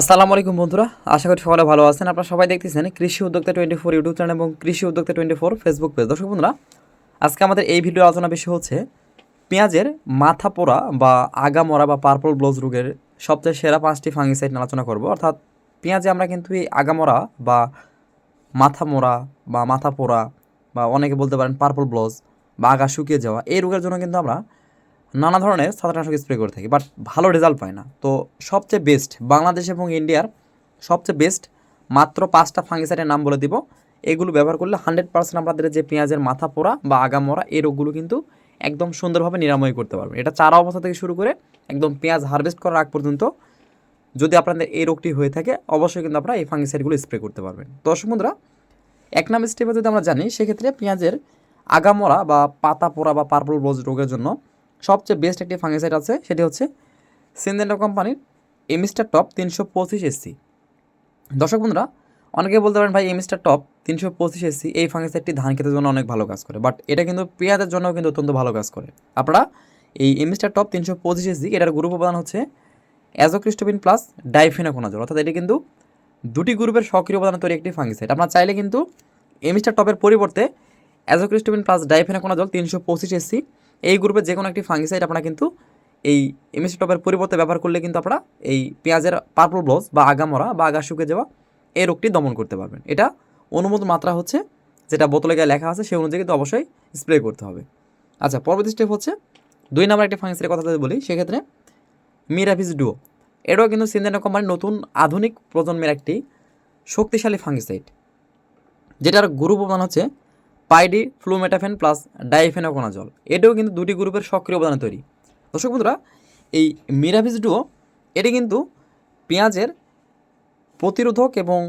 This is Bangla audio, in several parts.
আসসালামু আলাইকুম বন্ধুরা, আশা করি সকলে ভালো আছেন। আপনারা সবাই দেখতেছেন কৃষি উদ্যোক্তা টোয়েন্টি ফোর ইউটিউব চ্যানেল এবং কৃষি উদ্যোক্তা টোয়েন্টি ফোর ফেসবুক পেজ। দর্শক বন্ধুরা, আজকে আমাদের এই ভিডিও আলোচনা বিষয় হচ্ছে পেঁয়াজের মাথা পোড়া বা আগা মরা বা পার্পল ব্লাউজ রোগের সবচেয়ে সেরা পাঁচটি ফাঙ্গিসাইড আলোচনা করব। অর্থাৎ পেঁয়াজে আমরা কিন্তু এই আগা মরা বা মাথা মোড়া বা মাথা পোড়া বা অনেকে বলতে পারেন পার্পল ব্লাউজ বা আগা শুকিয়ে যাওয়া এই রোগের জন্য কিন্তু আমরা নানা ধরনের ছত্রাকনাশক স্প্রে করে থাকি বাট ভালো রেজাল্ট পায় না। তো সবচেয়ে বেস্ট বাংলাদেশ এবং ইন্ডিয়ার সবচেয়ে বেস্ট মাত্র পাঁচটা ফাঙ্গিসাইডের নাম বলে দিব। এগুলো ব্যবহার করলে হান্ড্রেড পার্সেন্ট আপনাদের যে পেঁয়াজের মাথা পোড়া বা আগামরা এই রোগগুলো কিন্তু একদম সুন্দরভাবে নিরাময় করতে পারবেন এটা চারা অবস্থা থেকে শুরু করে একদম পেঁয়াজ হারভেস্ট করার আগ পর্যন্ত যদি আপনাদের এই রোগটি হয়ে থাকে, অবশ্যই কিন্তু আপনারা এই ফাঙ্গিসাইডগুলো স্প্রে করতে পারবেন। দর্শক বন্ধুরা, এক নাম স্টেপে যদি আমরা জানি, সেক্ষেত্রে পেঁয়াজের আগামরা বা পাতা পোড়া বা পার্পল ব্লোজ রোগের জন্য সবচেয়ে বেস্ট একটি ফাঙ্গিসাইড আছে, সেটি হচ্ছে সিনজেন্ডা কোম্পানির এমিস্টার টপ তিনশো পঁচিশ এসসি দর্শক বন্ধুরা, অনেকে বলতে পারেন, ভাই এমিস্টার টপ তিনশো পঁচিশ এসসি এই ফাঙ্গিসাইডটি ধান খেতের জন্য অনেক ভালো কাজ করে। বাট এটা কিন্তু পেঁয়াজের জন্য কিন্তু অত্যন্ত ভালো কাজ করে। আপনারা এই এমিস্টার টপ তিনশো পঁচিশ এসসি এটার গ্রুপ উপাদান হচ্ছে অ্যাজোক্রিস্টোবিন প্লাস ডাইফিনোকোনাজল অর্থাৎ এটি কিন্তু দুটি গ্রুপের সক্রিয় উপাদান তৈরি একটি ফাঙ্গিসাইড আপনারা চাইলে কিন্তু এমিস্টার টপের পরিবর্তে অ্যাজোক্রিস্টোবিন প্লাস ডাইফেনাকোনাজল তিনশো পঁচিশ এসসি এই গ্রুপের যে কোনো একটি ফাঙ্গিসাইড আপনারা কিন্তু এই এমিস্টার টপের পরিবর্তে ব্যবহার করলে কিন্তু আপনারা এই পেঁয়াজের পার্পল ব্লজ বা আগামরা বা আগা শুকে যাওয়া এই রোগটি দমন করতে পারবেন। এটা অনুমোদ মাত্রা হচ্ছে যেটা বোতলে গায়ে লেখা আছে, সেই অনুযায়ী কিন্তু অবশ্যই স্প্রে করতে হবে। আচ্ছা পরবর্তী স্টেপ হচ্ছে দুই নম্বর একটি ফাঙ্গিসাইডের কথা যদি বলি, সেক্ষেত্রে মিরাভিস ডুও এটাও কিন্তু সিনজেনা কোম্পানির নতুন আধুনিক প্রজন্মের একটি শক্তিশালী ফাঙ্গিসাইড যেটার গ্রুপ উপাদান হচ্ছে পাইডি, ফ্লুমেটাফেন প্লাস ডাইফেনোকোনাজল। এটাও কিন্তু দুটি গ্রুপের সক্রিয় উপাদান তৈরি। দর্শক বন্ধুরা, এই মিরাভিস ডুও, এটি কিন্তু পেঁয়াজের প্রতিরোধক এবং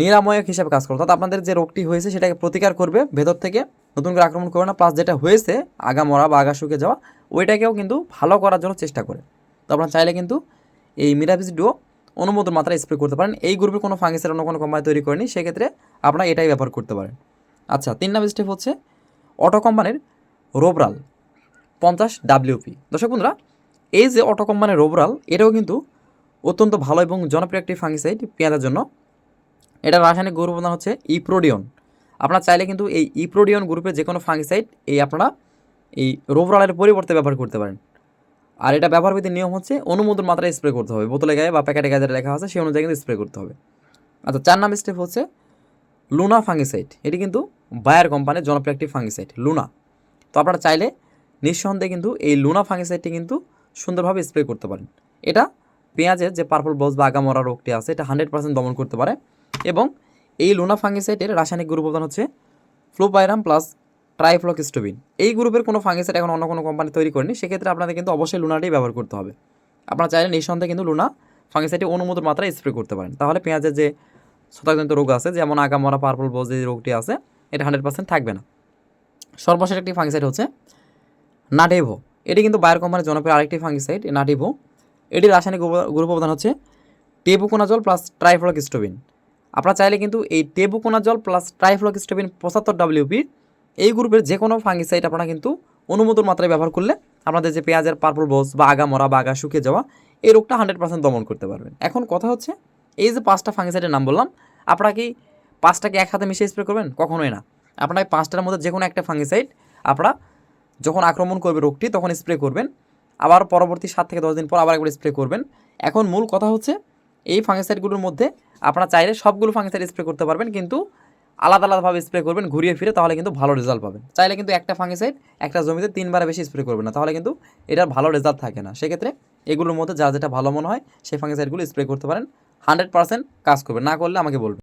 নিরাময়ক হিসাবে কাজ করে। অর্থাৎ আপনাদের যে রোগটি হয়েছে, সেটাকে প্রতিকার করবে ভেতর থেকে। নতুন করে আক্রমণ করবে না, প্লাস যেটা হয়েছে, আগা মরা বা আগা শুকে যাওয়া, ওইটাকেও কিন্তু ভালো করার জন্য চেষ্টা করে। তো আপনারা চাইলে কিন্তু এই মিরাভিস ডুও অনুমোদন মাত্রায় স্প্রে করতে পারেন। এই গ্রুপের কোনো ফাঙ্গিসের অন্য কোনো কোম্পানি তৈরি করেনি, সেক্ষেত্রে আপনারা এটাই ব্যবহার করতে পারেন। আচ্ছা তিন নাম্বার স্টেপ হচ্ছে অটো কোম্পানির রোবরাল পঞ্চাশ ডাব্লিউপি দর্শক বন্ধুরা, এই যে অটো কোম্পানির রোবরাল এটাও কিন্তু অত্যন্ত ভালো এবং জনপ্রিয় একটি ফাঙ্গিসাইড পেঁয়াজের জন্য। এটা রাসায়নিক গ্রুপ উপাদান হচ্ছে ইপ্রোডিয়ন আপনারা চাইলে কিন্তু এই ইপ্রোডিয়ন গ্রুপের যে কোনো ফাঙ্গিসাইড এই আপনারা এই রোবরালের পরিবর্তে ব্যবহার করতে পারেন। আর এটা ব্যবহার বিধির নিয়ম হচ্ছে অনুমোদন মাত্রায় স্প্রে করতে হবে। বোতলে গায়ে বা প্যাকেটে গায়ে লেখা আছে, সেই অনুযায়ী কিন্তু স্প্রে করতে হবে। আচ্ছা চার নাম্বার স্টেপ হচ্ছে লুনা ফাঙ্গিসাইড এটি কিন্তু বায়ার কোম্পানির জনপ্রিয় একটি ফাঙ্গিসাইড লুনা তো আপনারা চাইলে নিঃসন্দেহে কিন্তু এই লুনা ফাঙ্গিসাইডটি কিন্তু সুন্দরভাবে স্প্রে করতে পারেন। এটা পেঁয়াজের যে পার্পল বস বা আগামরা রোগটি আছে, এটা হান্ড্রেড পার্সেন্ট দমন করতে পারে। এবং এই লুনা ফাঙ্গিসাইডের রাসায়নিক গ্রুপ উপাদান হচ্ছে ফ্লোপাইরাম প্লাস ট্রাইফ্লকিস্টোবিন এই গ্রুপের কোনো ফাঙ্গিসাইড এখন অন্য কোনো কোম্পানি তৈরি করেনি, সেক্ষেত্রে আপনাদের কিন্তু অবশ্যই লুনাটাই ব্যবহার করতে হবে। আপনারা চাইলে নিঃসন্দেহে কিন্তু লুনা ফাঙ্গিসাইডটি অনুমোদন মাত্রায় স্প্রে করতে পারেন। তাহলে পেঁয়াজের যে ছত্রাকজনিত রোগ আছে, যেমন আগামরা পার্পল বস যে রোগটি আছে এটা হান্ড্রেড পার্সেন্ট থাকবে না। সর্বশেষ একটি ফাঙ্গিসাইড হচ্ছে নাটেভো। এটি কিন্তু বায়ার কোম্পানির জনপ্রিয় আরেকটি ফাঙ্গিসাইড নাটিভো। এটির রাসায়নিক গ্রুপ উপাদান হচ্ছে টেবুকোনাজল প্লাস ট্রাইফ্লকিস্টোবিন আপনারা চাইলে কিন্তু এই টেবুকোনাজল প্লাস ট্রাইফ্লকিস্টোবিন পঁচাত্তর ডাব্লিউপি এই গ্রুপের যে কোনো ফাঙ্গিসাইড আপনারা কিন্তু অনুমোদন মাত্রায় ব্যবহার করলে আপনাদের যে পেঁয়াজের পার্পল বোস বা আগা মরা বা আগা শুকিয়ে যাওয়া, এই রোগটা হান্ড্রেড পার্সেন্ট দমন করতে পারবেন। এখন কথা হচ্ছে, এই যে পাঁচটা ফাঙ্গিসাইডের নাম বললাম, আপনারা কি পাঁচটাকে এক হাতে মিশিয়ে স্প্রে করবেন? কখনোই না। আপনারা এই পাঁচটার মধ্যে যে কোনো একটা ফাঙ্গিসাইড আপনারা যখন আক্রমণ করবে রোগটি, তখন স্প্রে করবেন। আবার পরবর্তী সাত থেকে দশ দিন পর আবার একবার স্প্রে করবেন। এখন মূল কথা হচ্ছে, এই ফাঙ্গিসাইডগুলোর মধ্যে আপনারা চাইলে সবগুলো ফাঙ্গিসাইড স্প্রে করতে পারবেন, কিন্তু আলাদা আলাদাভাবে স্প্রে করবেন, ঘুরিয়ে ফিরে, তাহলে কিন্তু ভালো রেজাল্ট পাবেন। চাইলে কিন্তু একটা ফাঙ্গিসাইড একটা জমিতে তিনবার বেশি স্প্রে করবেন না, তাহলে কিন্তু এটার ভালো রেজাল্ট থাকে না। সেক্ষেত্রে এগুলোর মধ্যে যা যেটা ভালো মনে হয়, সেই ফাঙ্গিসাইডগুলো স্প্রে করতে পারেন। হান্ড্রেড পার্সেন্ট কাজ করবে, না করলে আমাকে বলবেন